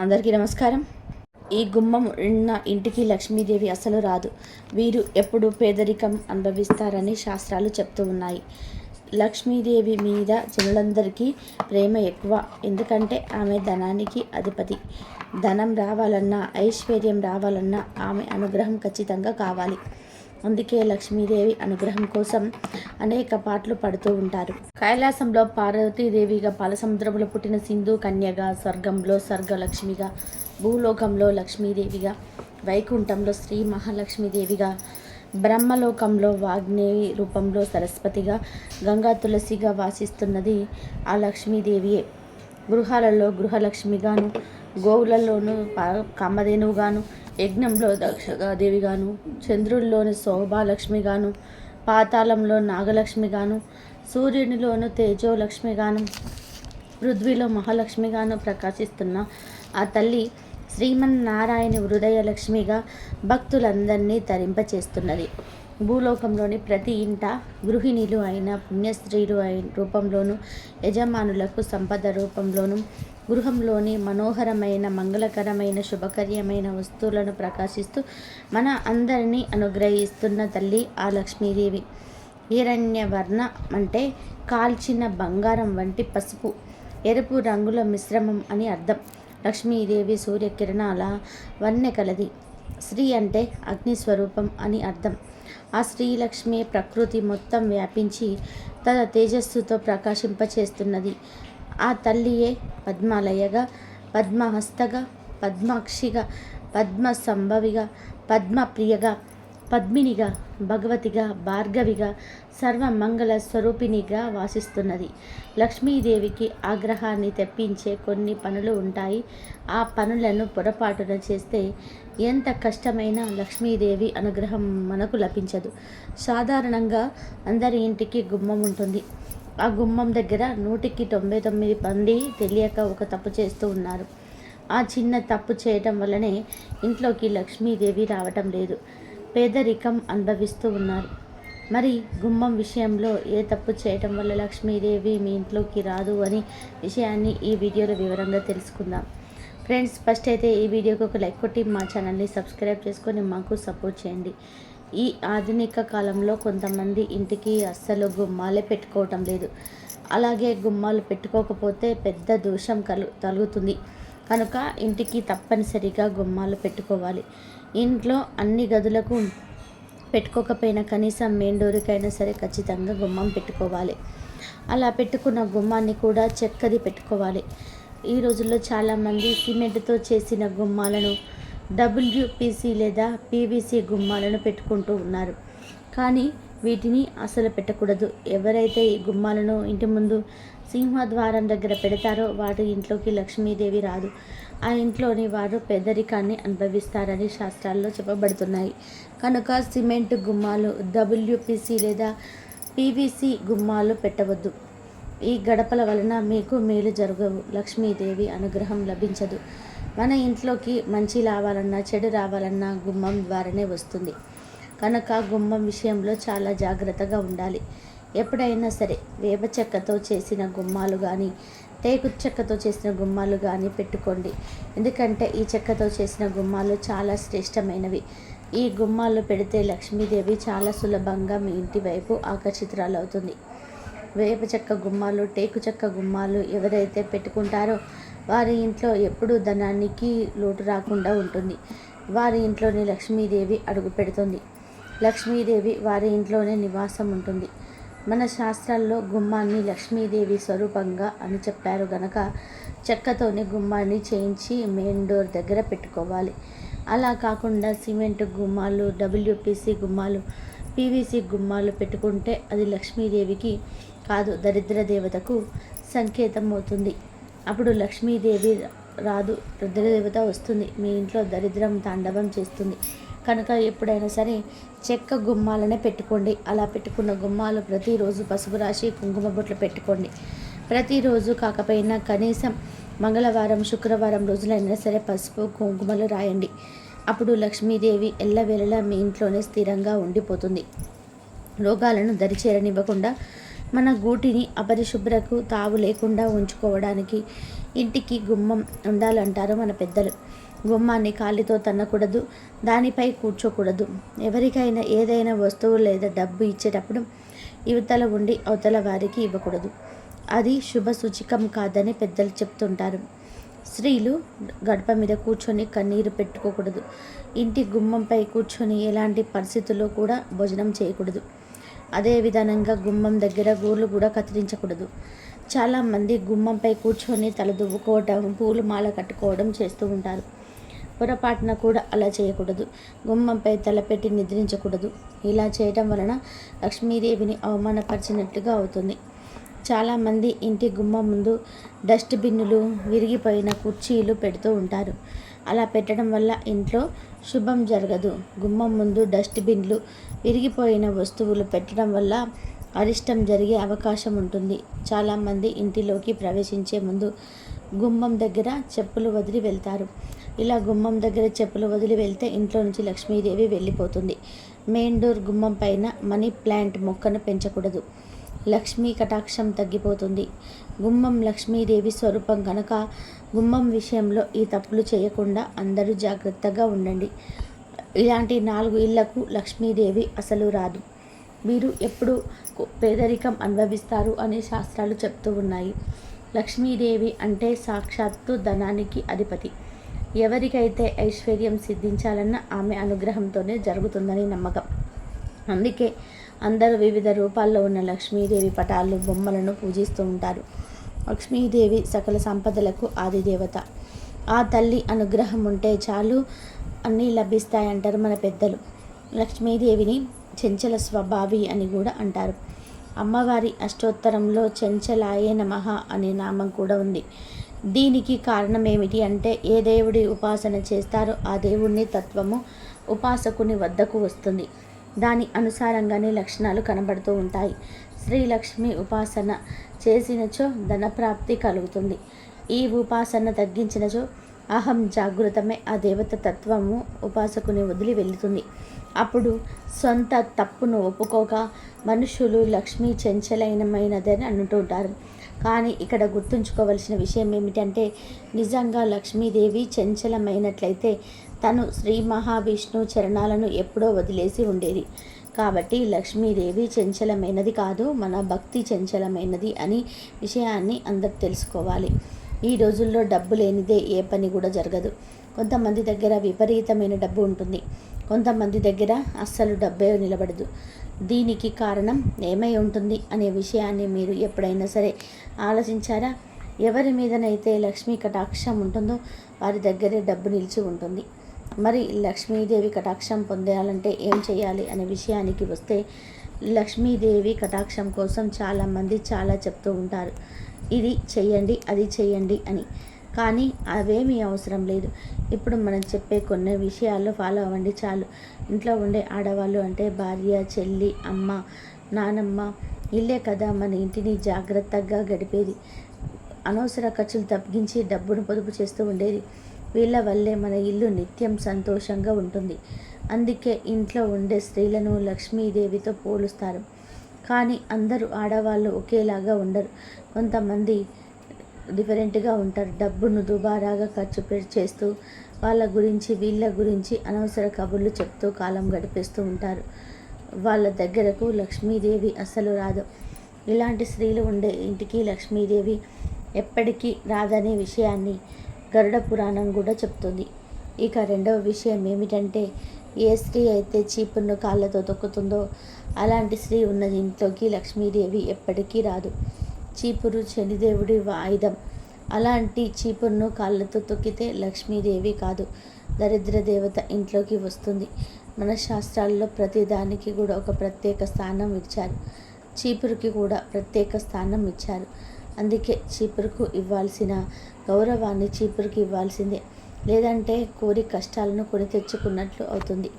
అందరికీ నమస్కారం. ఈ గుమ్మం ఉన్న ఇంటికి లక్ష్మీదేవి అసలు రాదు. వీరు ఎప్పుడు పేదరికం అనుభవిస్తారని శాస్త్రాలు చెప్తూ ఉన్నాయి. లక్ష్మీదేవి మీద జనులందరికీ ప్రేమ ఎక్కువ. ఎందుకంటే ఆమె ధనానికి అధిపతి. ధనం రావాలన్నా ఐశ్వర్యం రావాలన్నా ఆమె అనుగ్రహం ఖచ్చితంగా కావాలి. అందుకే లక్ష్మీదేవి అనుగ్రహం కోసం అనేక పాటలు పడుతూ ఉంటారు. కైలాసంలో పార్వతీదేవిగా పాలసముద్రంలో పుట్టిన సింధు కన్యగా స్వర్గంలో స్వర్గలక్ష్మిగా భూలోకంలో లక్ష్మీదేవిగా వైకుంఠంలో శ్రీ మహాలక్ష్మీదేవిగా బ్రహ్మలోకంలో వాగ్నేవి రూపంలో సరస్వతిగా గంగా తులసిగా వాసిస్తున్నది ఆ లక్ష్మీదేవియే. గృహాలలో గృహలక్ష్మిగాను గోవులలోనూ పా- కామధేనువుగాను యజ్ఞంలో దక్షగాదేవిగాను చంద్రుల్లోని శోభాలక్ష్మిగాను పాతాళంలో నాగలక్ష్మిగాను సూర్యునిలోను తేజోలక్ష్మిగాను పృథ్వీలో మహాలక్ష్మిగాను ప్రకాశిస్తున్న ఆ తల్లి శ్రీమన్నారాయణ హృదయలక్ష్మిగా భక్తులందరినీ తరింపచేస్తున్నది. భూలోకంలోని ప్రతి ఇంట గృహిణులు అయిన పుణ్యస్త్రీలు అయిన రూపంలోనూ యజమానులకు సంపద రూపంలోనూ గృహంలోని మనోహరమైన మంగళకరమైన శుభకర్యమైన వస్తువులను ప్రకాశిస్తూ మన అందరినీ అనుగ్రహిస్తున్న తల్లి ఆ లక్ష్మీదేవి. హిరణ్యవర్ణ అంటే కాల్చిన బంగారం వంటి పసుపు ఎరుపు రంగుల మిశ్రమం అని అర్థం. లక్ష్మీదేవి సూర్యకిరణాల వన్నె కలది. శ్రీ అంటే అగ్ని స్వరూపం అని అర్థం. ఆ శ్రీలక్ష్మి ప్రకృతి మొత్తం వ్యాపించి తన తేజస్సుతో ప్రకాశింపచేస్తున్నది. ఆ తల్లియే పద్మాలయగా పద్మహస్తగా పద్మాక్షిగా పద్మ సంభవిగా పద్మప్రియగా పద్మినిగా భగవతిగా భార్గవిగా సర్వమంగళ స్వరూపిణిగా వాసిస్తున్నది లక్ష్మీదేవికి ఆగ్రహాన్ని తెప్పించే కొన్ని పనులు ఉంటాయి ఆ పనులను పొరపాటున చేస్తే ఎంత కష్టమైనా లక్ష్మీదేవి అనుగ్రహం మనకు లభించదు సాధారణంగా అందరి ఇంటికి గుమ్మం ఉంటుంది ఆ గుమ్మం దగ్గర నూటికి తొంభై తొమ్మిది మంది తెలియక ఒక తప్పు చేస్తూ ఉన్నారు. ఆ చిన్న తప్పు చేయటం వల్లనే ఇంట్లోకి లక్ష్మీదేవి రావటం లేదు. పేదరికం అనుభవిస్తూ ఉన్నారు. మరి గుమ్మం విషయంలో ఏ తప్పు చేయటం వల్ల లక్ష్మీదేవి మీ ఇంట్లోకి రాదు అని విషయాన్ని ఈ వీడియోలో వివరంగా తెలుసుకుందాం. ఫ్రెండ్స్ ఫస్ట్ అయితే ఈ వీడియోకి ఒక లైక్ కొట్టి మా ఛానల్ని సబ్స్క్రైబ్ చేసుకొని మాకు సపోర్ట్ చేయండి. ఈ ఆధునిక కాలంలో కొంతమంది ఇంటికి అస్సలు గుమ్మాలే పెట్టుకోవటం లేదు. అలాగే గుమ్మాలు పెట్టుకోకపోతే పెద్ద దోషం కలు కలుగుతుంది కనుక ఇంటికి తప్పనిసరిగా గుమ్మాలు పెట్టుకోవాలి. ఇంట్లో అన్ని గదులకు పెట్టుకోకపోయినా కనీసం మెయిన్ డోర్కైనా సరే ఖచ్చితంగా గుమ్మం పెట్టుకోవాలి. అలా పెట్టుకున్న గుమ్మాన్ని కూడా చెక్కది పెట్టుకోవాలి. ఈ రోజుల్లో చాలామంది సిమెంట్తో చేసిన గుమ్మాలను డబ్ల్యూపీసీ లేదా పీవీసీ గుమ్మాలను పెట్టుకుంటూ ఉన్నారు. కానీ వీటిని అసలు పెట్టకూడదు. ఎవరైతే ఈ గుమ్మాలను ఇంటి ముందు సింహద్వారం దగ్గర పెడతారో వాటి ఇంట్లోకి లక్ష్మీదేవి రాదు. ఆ ఇంట్లోని వారు పేదరికాన్ని అనుభవిస్తారని శాస్త్రాల్లో చెప్పబడుతున్నాయి. కనుక సిమెంట్ గుమ్మాలు డబ్ల్యూపీసీ లేదా పీవీసీ గుమ్మాలు పెట్టవద్దు. ఈ గడపల వలన మీకు మేలు జరగవు. లక్ష్మీదేవి అనుగ్రహం లభించదు. మన ఇంట్లోకి మంచి రావాలన్నా చెడు రావాలన్నా గుమ్మం ద్వారానే వస్తుంది. కనుక గుమ్మం విషయంలో చాలా జాగ్రత్తగా ఉండాలి. ఎప్పుడైనా సరే వేప చెక్కతో చేసిన గుమ్మాలు కానీ టేకు చెక్కతో చేసిన గుమ్మాలు కానీ పెట్టుకోండి. ఎందుకంటే ఈ చెక్కతో చేసిన గుమ్మాలు చాలా శ్రేష్టమైనవి. ఈ గుమ్మాలు పెడితే లక్ష్మీదేవి చాలా సులభంగా మీ ఇంటి వైపు ఆకర్షితురాలవుతుంది వేప చెక్క గుమ్మాలు టేకు చెక్క గుమ్మాలు ఎవరైతే పెట్టుకుంటారో వారి ఇంట్లో ఎప్పుడూ ధనానికి లోటు రాకుండా ఉంటుంది. వారి ఇంట్లోనే లక్ష్మీదేవి అడుగు పెడుతుంది. లక్ష్మీదేవి వారి ఇంట్లోనే నివాసం ఉంటుంది. మన శాస్త్రాల్లో గుమ్మాన్ని లక్ష్మీదేవి స్వరూపంగా అని చెప్పారు గనక చెక్కతోనే గుమ్మాన్ని చేయించి మెయిన్ డోర్ దగ్గర పెట్టుకోవాలి. అలా కాకుండా సిమెంట్ గుమ్మాలు డబ్ల్యూపీసీ గుమ్మాలు పీవీసీ గుమ్మాలు పెట్టుకుంటే అది లక్ష్మీదేవికి కాదు దరిద్ర దేవతకు సంకేతం అవుతుంది. అప్పుడు లక్ష్మీదేవి రాదు రుద్రదేవత వస్తుంది. మీ ఇంట్లో దరిద్రం తాండవం చేస్తుంది. కనుక ఎప్పుడైనా సరే చెక్క గుమ్మాలనే పెట్టుకోండి. అలా పెట్టుకున్న గుమ్మాలు ప్రతిరోజు పసుపు రాసి కుంకుమ బొట్లు పెట్టుకోండి. ప్రతిరోజు కాకపోయినా కనీసం మంగళవారం శుక్రవారం రోజులైనా సరే పసుపు కుంకుమలు రాయండి. అప్పుడు లక్ష్మీదేవి ఎల్లవేళలా మీ ఇంట్లోనే స్థిరంగా ఉండిపోతుంది. రోగాలను దరిచేరనివ్వకుండా మన గూటిని అపరిశుభ్రకు తావు లేకుండా ఉంచుకోవడానికి ఇంటికి గుమ్మం ఉండాలంటారు మన పెద్దలు. గుమ్మాన్ని కాలితో తన్నకూడదు దానిపై కూర్చోకూడదు. ఎవరికైనా ఏదైనా వస్తువు లేదా డబ్బు ఇచ్చేటప్పుడు యువతల ఉండి అవతల వారికి ఇవ్వకూడదు. అది శుభ సూచికం కాదని పెద్దలు చెప్తుంటారు. స్త్రీలు గడప మీద కూర్చొని కన్నీరు పెట్టుకోకూడదు. ఇంటి గుమ్మంపై కూర్చొని ఎలాంటి పరిస్థితుల్లో కూడా భోజనం చేయకూడదు. అదే విధానంగా గుమ్మం దగ్గర గూళ్ళు కూడా కత్తిరించకూడదు. చాలామంది గుమ్మంపై కూర్చొని తల దువ్వుకోవటం పూలు మాల కట్టుకోవడం చేస్తూ ఉంటారు. పొరపాటున కూడా అలా చేయకూడదు. గుమ్మంపై తలపెట్టి నిద్రించకూడదు. ఇలా చేయటం వలన లక్ష్మీదేవిని అవమానపరిచినట్టుగా అవుతుంది. చాలామంది ఇంటి గుమ్మం ముందు డస్ట్బిన్నులు విరిగిపోయిన కుర్చీలు పెడుతూ ఉంటారు. అలా పెట్టడం వల్ల ఇంట్లో శుభం జరగదు. గుమ్మం ముందు డస్ట్బిన్లు విరిగిపోయిన వస్తువులు పెట్టడం వల్ల అరిష్టం జరిగే అవకాశం ఉంటుంది. చాలామంది ఇంటిలోకి ప్రవేశించే ముందు గుమ్మం దగ్గర చెప్పులు వదిలి వెళ్తారు. ఇలా గుమ్మం దగ్గర చెప్పులు వదిలి వెళ్తే ఇంట్లో నుంచి లక్ష్మీదేవి వెళ్ళిపోతుంది. మెయిన్ డోర్ గుమ్మం పైన మనీ ప్లాంట్ మొక్కను పెంచకూడదు. లక్ష్మీ కటాక్షం తగ్గిపోతుంది. గుమ్మం లక్ష్మీదేవి స్వరూపం కనుక గుమ్మం విషయంలో ఈ తప్పులు చేయకుండా అందరూ జాగ్రత్తగా ఉండండి. ఇలాంటి నాలుగు ఇళ్ళకు లక్ష్మీదేవి అసలు రాదు. మీరు ఎప్పుడు పేదరికం అనుభవిస్తారు అనే శాస్త్రాలు చెప్తూ ఉన్నాయి. లక్ష్మీదేవి అంటే సాక్షాత్తు ధనానికి అధిపతి. ఎవరికైతే ఐశ్వర్యం సిద్ధించాలన్న ఆమె అనుగ్రహంతోనే జరుగుతుందని నమ్మకం. అందుకే అందరూ వివిధ రూపాల్లో ఉన్న లక్ష్మీదేవి పటాలు బొమ్మలను పూజిస్తూ ఉంటారు. లక్ష్మీదేవి సకల సంపదలకు ఆదిదేవత. ఆ తల్లి అనుగ్రహం ఉంటే చాలు అన్నీ లభిస్తాయంటారు మన పెద్దలు. లక్ష్మీదేవిని చెంచల స్వభావి అని కూడా అంటారు. అమ్మవారి అష్టోత్తరంలో చెంచలాయే నమః అనే నామం కూడా ఉంది. దీనికి కారణం ఏమిటి అంటే ఏ దేవుడి ఉపాసన చేస్తారో ఆ దేవుడిని తత్వము ఉపాసకుని వద్దకు వస్తుంది. దాని అనుసారంగానే లక్షణాలు కనబడుతూ ఉంటాయి. శ్రీలక్ష్మి ఉపాసన చేసినచో ధనప్రాప్తి కలుగుతుంది. ఈ ఉపాసన తగ్గించినచో అహం జాగృతమే ఆ దేవత తత్వము ఉపాసకుని వదిలి వెళుతుంది. అప్పుడు సొంత తప్పును ఒప్పుకోక మనుషులు లక్ష్మీ అంటూ అంటుంటారు. కానీ ఇక్కడ గుర్తుంచుకోవలసిన విషయం ఏమిటంటే నిజంగా లక్ష్మీదేవి చెంచలమైనట్లయితే తను శ్రీ మహావిష్ణు చరణాలను ఎప్పుడో వదిలేసి ఉండేది. కాబట్టి లక్ష్మీదేవి చంచలమైనది కాదు మన భక్తి చంచలమైనది అని విషయాన్ని అందరు తెలుసుకోవాలి. ఈ రోజుల్లో డబ్బు లేనిదే ఏ పని కూడా జరగదు. కొంతమంది దగ్గర విపరీతమైన డబ్బు ఉంటుంది. కొంతమంది దగ్గర అస్సలు డబ్బే నిలబడదు. దీనికి కారణం ఏమై ఉంటుంది అనే విషయాన్ని మీరు ఎప్పుడైనా సరే ఆలోచించారా? ఎవరి మీదనైతే లక్ష్మీ కటాక్షం ఉంటుందో వారి దగ్గరే డబ్బు నిలిచి ఉంటుంది. మరి లక్ష్మీదేవి కటాక్షం పొందాలంటే ఏం చేయాలి అనే విషయానికి వస్తే లక్ష్మీదేవి కటాక్షం కోసం చాలామంది చాలా చెప్తూ ఉంటారు. ఇది చెయ్యండి అది చేయండి అని. కానీ అవేమీ అవసరం లేదు. ఇప్పుడు మనం చెప్పే కొన్ని విషయాల్లో ఫాలో అవ్వండి చాలు. ఇంట్లో ఉండే ఆడవాళ్ళు అంటే భార్య చెల్లి అమ్మ నానమ్మ ఇల్లే కదా మన ఇంటిని జాగ్రత్తగా గడిపేది. అనవసర ఖర్చులు తగ్గించి డబ్బును పొదుపు చేస్తూ ఉండేది. వీళ్ళ వల్లే మన ఇల్లు నిత్యం సంతోషంగా ఉంటుంది. అందుకే ఇంట్లో ఉండే స్త్రీలను లక్ష్మీదేవితో పోలుస్తారు. కానీ అందరూ ఆడవాళ్ళు ఒకేలాగా ఉండరు. కొంతమంది డిఫరెంట్గా ఉంటారు. డబ్బును దుబారాగా ఖర్చు చేస్తూ వాళ్ళ గురించి వీళ్ళ గురించి అనవసర కబుర్లు చెప్తూ కాలం గడిపేస్తూ ఉంటారు. వాళ్ళ దగ్గరకు లక్ష్మీదేవి అసలు రాదు. ఇలాంటి స్త్రీలు ఉండే ఇంటికి లక్ష్మీదేవి ఎప్పటికీ రాదనే విషయాన్ని గరుడ పురాణం కూడా చెప్తుంది. ఇక రెండవ విషయం ఏమిటంటే ఏ స్త్రీ అయితే చీపును కాళ్ళతో తొక్కుతుందో అలాంటి స్త్రీ ఉన్న ఇంట్లోకి లక్ష్మీదేవి ఎప్పటికీ రాదు. చీపురు శనిదేవుడి ఆయుధం. అలాంటి చీపురును కాళ్ళతో తొక్కితే లక్ష్మీదేవి కాదు. దరిద్ర దేవత ఇంట్లోకి వస్తుంది. మన శాస్త్రాల్లో ప్రతిదానికి కూడా ఒక ప్రత్యేక స్థానం ఇచ్చారు. చీపురుకి కూడా ప్రత్యేక స్థానం ఇచ్చారు. అందుకే చీపురుకు ఇవ్వాల్సిన గౌరవాన్ని చీపురుకి ఇవ్వాల్సిందే లేదంటే కోరి కష్టాలను కొని తెచ్చుకున్నట్లు అవుతుంది.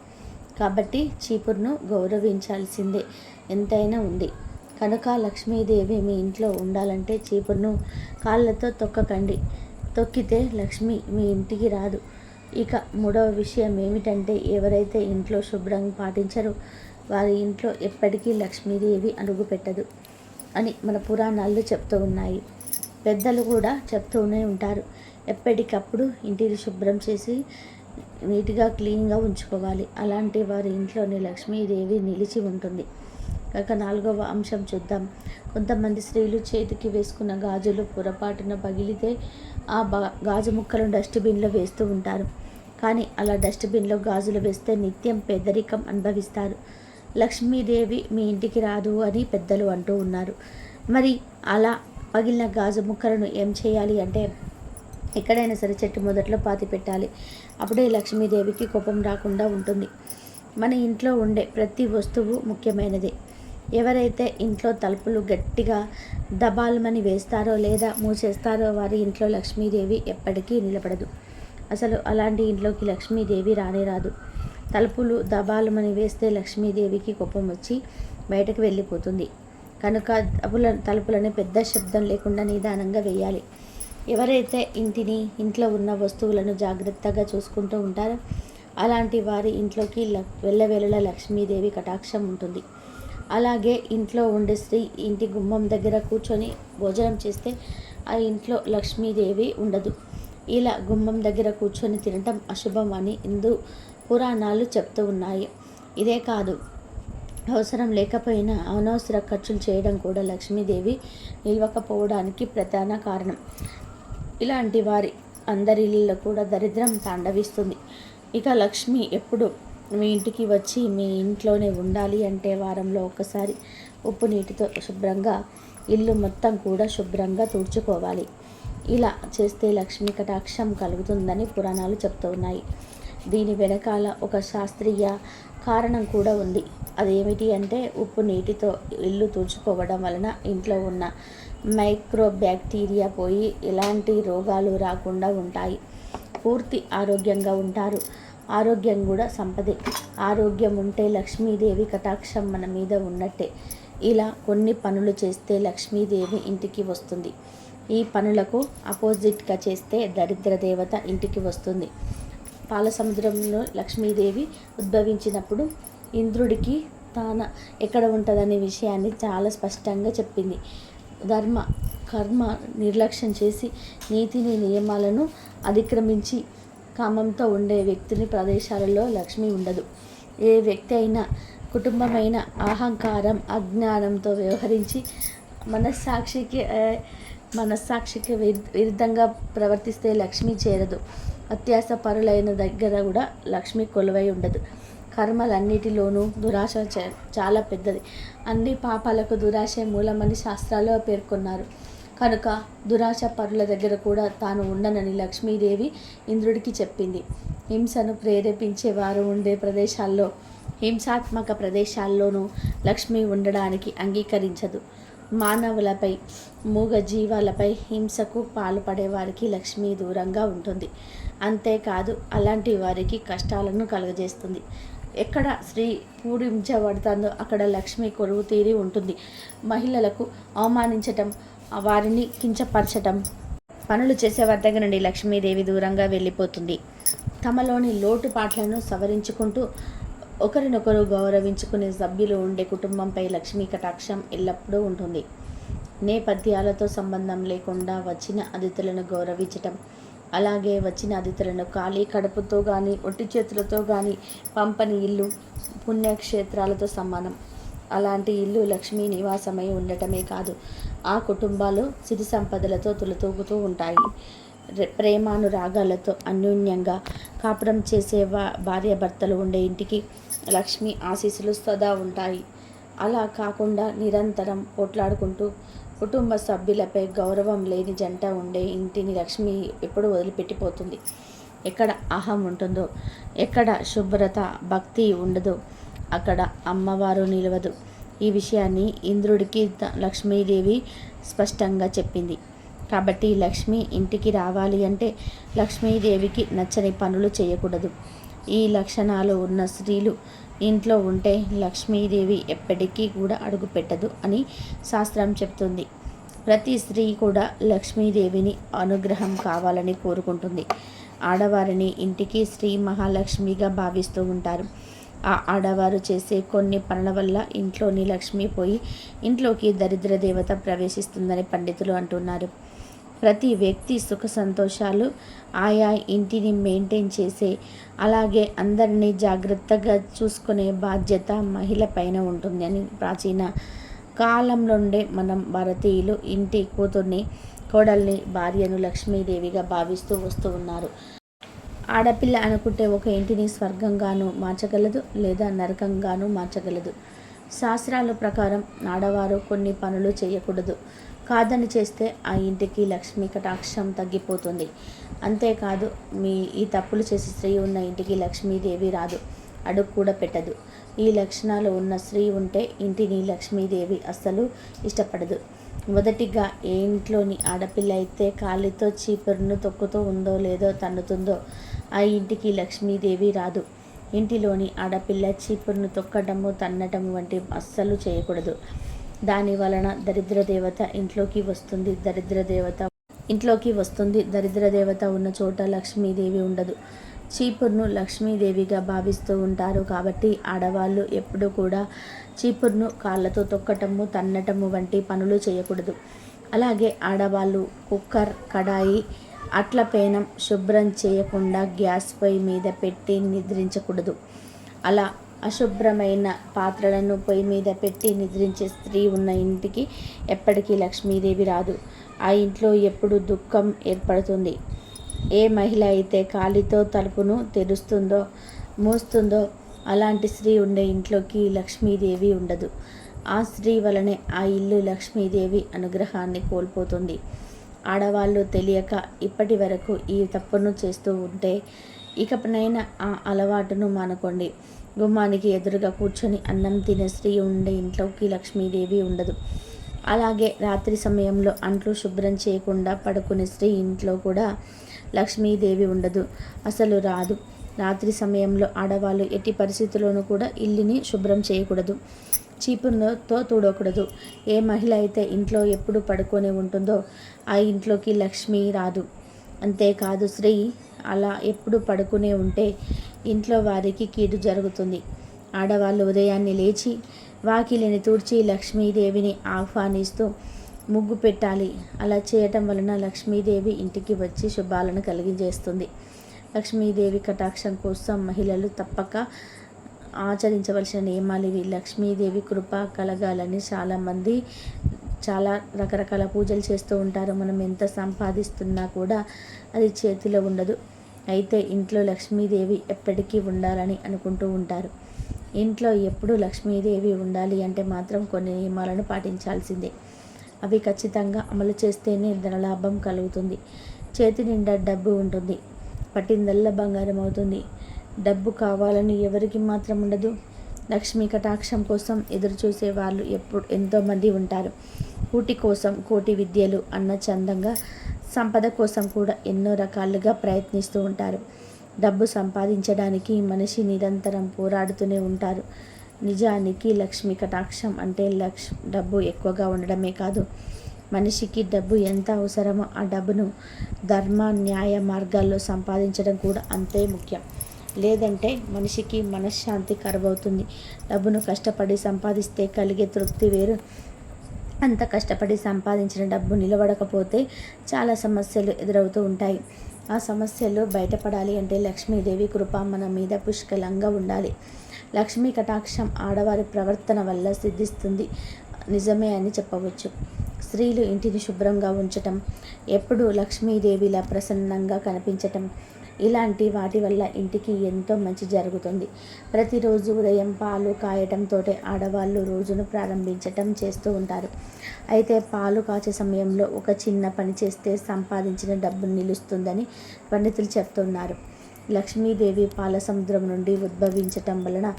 కాబట్టి చీపురును గౌరవించాల్సిందే. ఎంతైనా ఉంది. కనుక లక్ష్మీదేవి మీ ఇంట్లో ఉండాలంటే చీపురును కాళ్ళతో తొక్కకండి. తొక్కితే లక్ష్మి మీ ఇంటికి రాదు. ఇక మూడవ విషయం ఏమిటంటే ఎవరైతే ఇంట్లో శుభ్రంగా పాటించరో వారి ఇంట్లో ఎప్పటికీ లక్ష్మీదేవి అడుగుపెట్టదు అని మన పురాణాలు చెప్తూ ఉన్నాయి. పెద్దలు కూడా చెప్తూనే ఉంటారు. ఎప్పటికప్పుడు ఇంటిని శుభ్రం చేసి నీట్గా క్లీన్గా ఉంచుకోవాలి. అలాంటి వారి ఇంట్లోనే లక్ష్మీదేవి నిలిచి ఉంటుంది. కాక నాలుగవ అంశం చూద్దాం. కొంతమంది స్త్రీలు చేతికి వేసుకున్న గాజులు పొరపాటున పగిలితే ఆ బ గాజు ముక్కలను డస్ట్బిన్లో వేస్తూ ఉంటారు. కానీ అలా డస్ట్బిన్లో గాజులు వేస్తే నిత్యం పేదరికం అనుభవిస్తారు. లక్ష్మీదేవి మీ ఇంటికి రాదు అని పెద్దలు అంటూ ఉన్నారు. మరి అలా పగిలిన గాజు ముక్కలను ఏం చేయాలి అంటే ఎక్కడైనా సరే చెట్టు మొదట్లో పాతి పెట్టాలి. అప్పుడే లక్ష్మీదేవికి కోపం రాకుండా ఉంటుంది. మన ఇంట్లో ఉండే ప్రతి వస్తువు ముఖ్యమైనది. ఎవరైతే ఇంట్లో తలుపులు గట్టిగా దబాలమని వేస్తారో లేదా మూసేస్తారో వారి ఇంట్లో లక్ష్మీదేవి ఎప్పటికీ నిలబడదు. అసలు అలాంటి ఇంట్లోకి లక్ష్మీదేవి రానే రాదు. తలుపులు దబాలమని వేస్తే లక్ష్మీదేవికి కోపం వచ్చి బయటకు వెళ్ళిపోతుంది. కనుక తలుపుల తలుపులను పెద్ద శబ్దం లేకుండా నిదానంగా వేయాలి. ఎవరైతే ఇంటిని ఇంట్లో ఉన్న వస్తువులను జాగ్రత్తగా చూసుకుంటూ ఉంటారో అలాంటి వారి ఇంట్లోకి వెళ్ళవేళల లక్ష్మీదేవి కటాక్షం ఉంటుంది. అలాగే ఇంట్లో ఉండే స్త్రీ ఇంటి గుమ్మం దగ్గర కూర్చొని భోజనం చేస్తే ఆ ఇంట్లో లక్ష్మీదేవి ఉండదు. ఇలా గుమ్మం దగ్గర కూర్చొని తినటం అశుభం అని హిందూ పురాణాలు చెప్తూ ఉన్నాయి. ఇదే కాదు అవసరం లేకపోయినా అనవసర ఖర్చులు చేయడం కూడా లక్ష్మీదేవి నిలవకపోవడానికి ప్రధాన కారణం. ఇలాంటి వారి అందరి ఇళ్ళలో కూడా దరిద్రం తాండవిస్తుంది. ఇక లక్ష్మి ఎప్పుడు మీ ఇంటికి వచ్చి మీ ఇంట్లోనే ఉండాలి అంటే వారంలో ఒకసారి ఉప్పు నీటితో శుభ్రంగా ఇల్లు మొత్తం కూడా శుభ్రంగా తుడుచుకోవాలి. ఇలా చేస్తే లక్ష్మీ కటాక్షం కలుగుతుందని పురాణాలు చెప్తూ ఉన్నాయి. దీని వెనకాల ఒక శాస్త్రీయ కారణం కూడా ఉంది. అదేమిటి అంటే ఉప్పు నీటితో ఇల్లు తుడుచుకోవడం వలన ఇంట్లో ఉన్న మైక్రో బ్యాక్టీరియా పోయి ఎలాంటి రోగాలు రాకుండా ఉంటాయి. పూర్తి ఆరోగ్యంగా ఉంటారు. ఆరోగ్యం కూడా సంపదే. ఆరోగ్యం ఉంటే లక్ష్మీదేవి కటాక్షం మన మీద ఉన్నట్టే. ఇలా కొన్ని పనులు చేస్తే లక్ష్మీదేవి ఇంటికి వస్తుంది. ఈ పనులకు అపోజిట్గా చేస్తే దరిద్ర దేవత ఇంటికి వస్తుంది. పాల సముద్రంలో లక్ష్మీదేవి ఉద్భవించినప్పుడు ఇంద్రుడికి తాన ఎక్కడ ఉంటుందనే విషయాన్ని చాలా స్పష్టంగా చెప్పింది. ధర్మ కర్మ నిర్లక్ష్యం చేసి నీతిని నియమాలను అతిక్రమించి కామంతో ఉండే వ్యక్తిని ప్రదేశాలలో లక్ష్మి ఉండదు. ఏ వ్యక్తి అయినా కుటుంబమైన అహంకారం అజ్ఞానంతో వ్యవహరించి మనస్సాక్షికి మనస్సాక్షికి విరుద్ధంగా ప్రవర్తిస్తే లక్ష్మి చేరదు. అత్యాస పరులైన దగ్గర కూడా లక్ష్మి కొలువై ఉండదు. కర్మలన్నిటిలోనూ దురాశ చాలా పెద్దది. అన్ని పాపాలకు దురాశే మూలమని శాస్త్రాల్లో పేర్కొన్నారు. కనుక దురాశ పరుల దగ్గర కూడా తాను ఉండనని లక్ష్మీదేవి ఇంద్రుడికి చెప్పింది. హింసను ప్రేరేపించే వారు ఉండే ప్రదేశాల్లో హింసాత్మక ప్రదేశాల్లోనూ లక్ష్మి ఉండడానికి అంగీకరించదు. మానవులపై మూగ జీవాలపై హింసకు పాల్పడే వారికి లక్ష్మి దూరంగా ఉంటుంది. అంతేకాదు అలాంటి వారికి కష్టాలను కలుగజేస్తుంది. ఎక్కడ స్త్రీ పూడించబడుతుందో అక్కడ లక్ష్మి కొరువు తీరి ఉంటుంది. మహిళలకు అవమానించటం వారిని కించపరచటం పనులు చేసేవారి దగ్గర నుండి లక్ష్మీదేవి దూరంగా వెళ్ళిపోతుంది. తమలోని లోటుపాట్లను సవరించుకుంటూ ఒకరినొకరు గౌరవించుకునే సభ్యులు ఉండే కుటుంబంపై లక్ష్మీ కటాక్షం ఎల్లప్పుడూ ఉంటుంది. నేపథ్యాలతో సంబంధం లేకుండా వచ్చిన అతిథులను గౌరవించటం అలాగే వచ్చిన అతిథులను ఖాళీ కడుపుతో కానీ ఒట్టి చేతులతో కానీ పంపని ఇల్లు పుణ్యక్షేత్రాలతో సమానం. అలాంటి ఇల్లు లక్ష్మీ నివాసమై ఉండటమే కాదు ఆ కుటుంబాలు సిరి సంపదలతో తులతూగుతూ ఉంటాయి. ప్రేమానురాగాలతో అన్యోన్యంగా కాపురం చేసే భార్యాభర్తలు ఉండే ఇంటికి లక్ష్మి ఆశీస్సులు సదా ఉంటాయి. అలా కాకుండా నిరంతరం పోట్లాడుకుంటూ కుటుంబ సభ్యులపై గౌరవం లేని జంట ఉండే ఇంటిని లక్ష్మి ఎప్పుడు వదిలిపెట్టిపోతుంది. ఎక్కడ అహం ఉంటుందో ఎక్కడ శుభ్రత భక్తి ఉండదో అక్కడ అమ్మవారు నిలవదు. ఈ విషయాన్ని ఇంద్రుడికి లక్ష్మీదేవి స్పష్టంగా చెప్పింది. కాబట్టి లక్ష్మి ఇంటికి రావాలి అంటే లక్ష్మీదేవికి నచ్చని పనులు చేయకూడదు. ఈ లక్షణాలు ఉన్న స్త్రీలు ఇంట్లో ఉంటే లక్ష్మీదేవి ఎప్పటికీ కూడా అడుగు పెట్టదు అని శాస్త్రం చెప్తుంది. ప్రతి స్త్రీ కూడా లక్ష్మీదేవిని అనుగ్రహం కావాలని కోరుకుంటుంది. ఆడవారిని ఇంటికి శ్రీ మహాలక్ష్మిగా భావిస్తూ ఉంటారు. ఆ ఆడవారు చేసే కొన్ని పనుల వల్ల ఇంట్లోని లక్ష్మి పోయి ఇంట్లోకి దరిద్ర దేవత ప్రవేశిస్తుందని పండితులు అంటున్నారు. ప్రతి వ్యక్తి సుఖ సంతోషాలు ఆయా ఇంటిని మెయింటైన్ చేసే అలాగే అందరినీ జాగ్రత్తగా చూసుకునే బాధ్యత మహిళ పైన ఉంటుంది అని ప్రాచీన కాలంలోండే మనం భారతీయులు ఇంటి కూతుర్ని కోడల్ని భార్యను లక్ష్మీదేవిగా భావిస్తూ వస్తూ ఉన్నారు. ఆడపిల్ల అనుకుంటే ఒక ఇంటిని స్వర్గంగాను మార్చగలదు లేదా నరకంగాను మార్చగలదు. శాస్త్రాల ప్రకారం ఆడవారు కొన్ని పనులు చేయకూడదు. కాదని చేస్తే ఆ ఇంటికి లక్ష్మీ కటాక్షం తగ్గిపోతుంది. అంతేకాదు మీ ఈ తప్పులు చేసి స్త్రీ ఉన్న ఇంటికి లక్ష్మీదేవి రాదు. అడుగు కూడా పెట్టదు. ఈ లక్షణాలు ఉన్న స్త్రీ ఉంటే ఇంటిని లక్ష్మీదేవి అస్సలు ఇష్టపడదు. మొదటిగా ఏ ఇంట్లోని ఆడపిల్ల అయితే కాలితో చీపురును తొక్కుతూ ఉందో లేదో తన్నుతుందో ఆ ఇంటికి లక్ష్మీదేవి రాదు. ఇంటిలోని ఆడపిల్ల చీపురును తొక్కడము తన్నటము వంటి అస్సలు చేయకూడదు. దాని వలన దరిద్ర దేవత ఇంట్లోకి వస్తుంది దరిద్ర దేవత. ఇంట్లోకి వస్తుంది దరిద్ర దేవత ఉన్న చోట లక్ష్మీదేవి ఉండదు. చీపుర్ను లక్ష్మీదేవిగా భావిస్తూ ఉంటారు కాబట్టి ఆడవాళ్ళు ఎప్పుడూ కూడా చీపుర్ను కాళ్ళతో తొక్కటము తన్నటము వంటి పనులు చేయకూడదు. అలాగే ఆడవాళ్ళు కుక్కర్ కడాయి అట్ల పేనం శుభ్రం చేయకుండా గ్యాస్ పొయ్యి మీద పెట్టి నిద్రించకూడదు. అలా అశుభ్రమైన పాత్రలను పొయ్యి మీద పెట్టి నిద్రించే స్త్రీ ఉన్న ఇంటికి ఎప్పటికీ లక్ష్మీదేవి రాదు. ఆ ఇంట్లో ఎప్పుడు దుఃఖం ఏర్పడుతుంది. ఏ మహిళ అయితే కాలితో తలుపును తెరుస్తుందో మూస్తుందో అలాంటి స్త్రీ ఉండే ఇంట్లోకి లక్ష్మీదేవి ఉండదు. ఆ స్త్రీ వలనే ఆ ఇల్లు లక్ష్మీదేవి అనుగ్రహాన్ని కోల్పోతుంది. ఆడవాళ్ళు తెలియక ఇప్పటి వరకు ఈ తప్పును చేస్తూ ఉంటే ఇకపైన ఆ అలవాటును మానుకోండి. గుమ్మానికి ఎదురుగా కూర్చొని అన్నం తినే స్త్రీ ఉండే ఇంట్లోకి లక్ష్మీదేవి ఉండదు. అలాగే రాత్రి సమయంలో అంట్లు శుభ్రం చేయకుండా పడుకునే స్త్రీ ఇంట్లో కూడా లక్ష్మీదేవి ఉండదు. అసలు రాదు. రాత్రి సమయంలో ఆడవాళ్ళు ఎట్టి పరిస్థితుల్లోనూ కూడా ఇల్లుని శుభ్రం చేయకూడదు. చీపురుతో తుడకూడదు ఏ మహిళ అయితే ఇంట్లో ఎప్పుడు పడుకొని ఉంటుందో ఆ ఇంట్లోకి లక్ష్మి రాదు. అంతేకాదు స్త్రీ అలా ఎప్పుడు పడుకునే ఉంటే ఇంట్లో వారికి కీడు జరుగుతుంది. ఆడవాళ్ళు ఉదయాన్నే లేచి వాకిలిని తుడిచి లక్ష్మీదేవిని ఆహ్వానిస్తూ ముగ్గు పెట్టాలి. అలా చేయటం వలన లక్ష్మీదేవి ఇంటికి వచ్చి శుభాలను కలిగించేస్తుంది. లక్ష్మీదేవి కటాక్షం కోసం మహిళలు తప్పక ఆచరించవలసిన నియమాలు ఇవి. లక్ష్మీదేవి కృప కలగాలని చాలామంది చాలా రకరకాల పూజలు చేస్తూ ఉంటారు. మనం ఎంత సంపాదిస్తున్నా కూడా అది చేతిలో ఉండదు. అయితే ఇంట్లో లక్ష్మీదేవి ఎప్పటికీ ఉండాలని అనుకుంటూ ఉంటారు. ఇంట్లో ఎప్పుడు లక్ష్మీదేవి ఉండాలి అంటే మాత్రం కొన్ని నియమాలను పాటించాల్సిందే. అవి ఖచ్చితంగా అమలు చేస్తేనే ధనలాభం కలుగుతుంది. చేతి నిండా డబ్బు ఉంటుంది. పట్టిందల్లా బంగారం అవుతుంది. డబ్బు కావాలని ఎవరికి మాత్రం ఉండదు. లక్ష్మీ కటాక్షం కోసం ఎదురుచూసే వాళ్ళు ఎప్పుడు ఎంతోమంది ఉంటారు. కూటి కోసం కోటి విద్యలు అన్న చందంగా సంపద కోసం కూడా ఎన్నో రకాలుగా ప్రయత్నిస్తూ ఉంటారు. డబ్బు సంపాదించడానికి మనిషి నిరంతరం పోరాడుతూనే ఉంటారు. నిజానికి లక్ష్మి కటాక్షం అంటే లక్ష్ డబ్బు ఎక్కువగా ఉండడమే కాదు. మనిషికి డబ్బు ఎంత అవసరమో ఆ డబ్బును ధర్మ న్యాయ మార్గాల్లో సంపాదించడం కూడా అంతే ముఖ్యం. లేదంటే మనిషికి మనశ్శాంతి కరువవుతుంది. డబ్బును కష్టపడి సంపాదిస్తే కలిగే తృప్తి వేరు. అంత కష్టపడి సంపాదించిన డబ్బు నిలబడకపోతే చాలా సమస్యలు ఎదురవుతూ ఉంటాయి. ఆ సమస్యలు బయటపడాలి అంటే లక్ష్మీదేవి కృప మన మీద పుష్కలంగా ఉండాలి. లక్ష్మీ కటాక్షం ఆడవారి ప్రవర్తన వల్ల సిద్ధిస్తుంది. నిజమే అని చెప్పవచ్చు. స్త్రీలు ఇంటిని శుభ్రంగా ఉంచటం ఎప్పుడూ లక్ష్మీదేవిలా ప్రసన్నంగా కనిపించటం ఇలాంటి వాటి వల్ల ఇంటికి ఎంతో మంచి జరుగుతుంది. ప్రతిరోజు ఉదయం పాలు కాయటంతో ఆడవాళ్ళు రోజును ప్రారంభించటం చేస్తూ ఉంటారు. అయితే పాలు కాచే సమయంలో ఒక చిన్న పని చేస్తే సంపాదించిన డబ్బు నిలుస్తుందని పండితులు చెప్తున్నారు. లక్ష్మీదేవి పాల సముద్రం నుండి ఉద్భవించటం వలన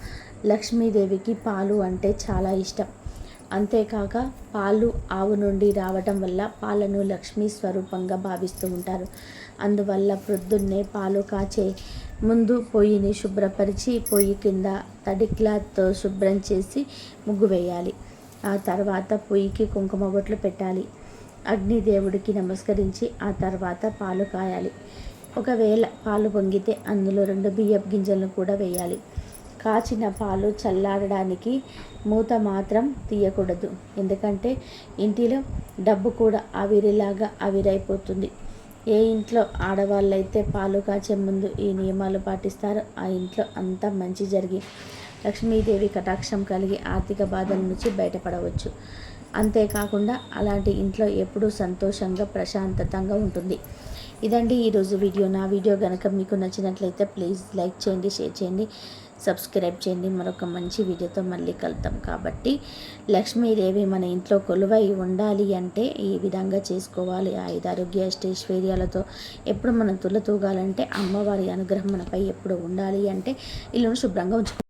లక్ష్మీదేవికి పాలు అంటే చాలా ఇష్టం. అంతేకాక పాలు ఆవు నుండి రావటం వల్ల పాలను లక్ష్మీ స్వరూపంగా భావిస్తూ ఉంటారు. అందువల్ల ప్రొద్దున్నే పాలు కాచే ముందు పొయ్యిని శుభ్రపరిచి పొయ్యి కింద తడి క్లాత్తో శుభ్రం చేసి ముగ్గు వేయాలి. ఆ తర్వాత పొయ్యికి కుంకుమ బొట్లు పెట్టాలి. అగ్నిదేవుడికి నమస్కరించి ఆ తర్వాత పాలు కాయాలి. ఒకవేళ పాలు పొంగితే అందులో రెండు బియ్యపు గింజలను కూడా వేయాలి. కాచిన పాలు చల్లారడానికి మూత మాత్రం తీయకూడదు. ఎందుకంటే ఇంటిలో డబ్బు కూడా ఆవిరిలాగా ఆవిరైపోతుంది. ఏ ఇంట్లో ఆడవాళ్ళైతే పాలు కాచే ముందు ఈ నియమాలు పాటిస్తారో ఆ ఇంట్లో అంతా మంచి జరిగి లక్ష్మీదేవి కటాక్షం కలిగి ఆర్థిక బాధల నుంచి బయటపడవచ్చు. అంతేకాకుండా అలాంటి ఇంట్లో ఎప్పుడూ సంతోషంగా ప్రశాంతతంగా ఉంటుంది. ఇదండి ఈరోజు వీడియో. నా వీడియో కనుక మీకు నచ్చినట్లయితే ప్లీజ్ లైక్ చేయండి షేర్ చేయండి. సబ్స్క్రైబ్ చేయండి. మరొక మంచి వీడియోతో మళ్ళీ కలుద్దాం. కాబట్టి లక్ష్మీదేవి మన ఇంట్లో కొలువై ఉండాలి అంటే ఈ విధంగా చేసుకోవాలి. ఆయుధారోగ్య అష్టైశ్వర్యాలతో ఎప్పుడు మనం తులతూగాలంటే అమ్మవారి అనుగ్రహం మనపై ఎప్పుడు ఉండాలి అంటే ఇల్లును శుభ్రంగా ఉంచుకోవాలి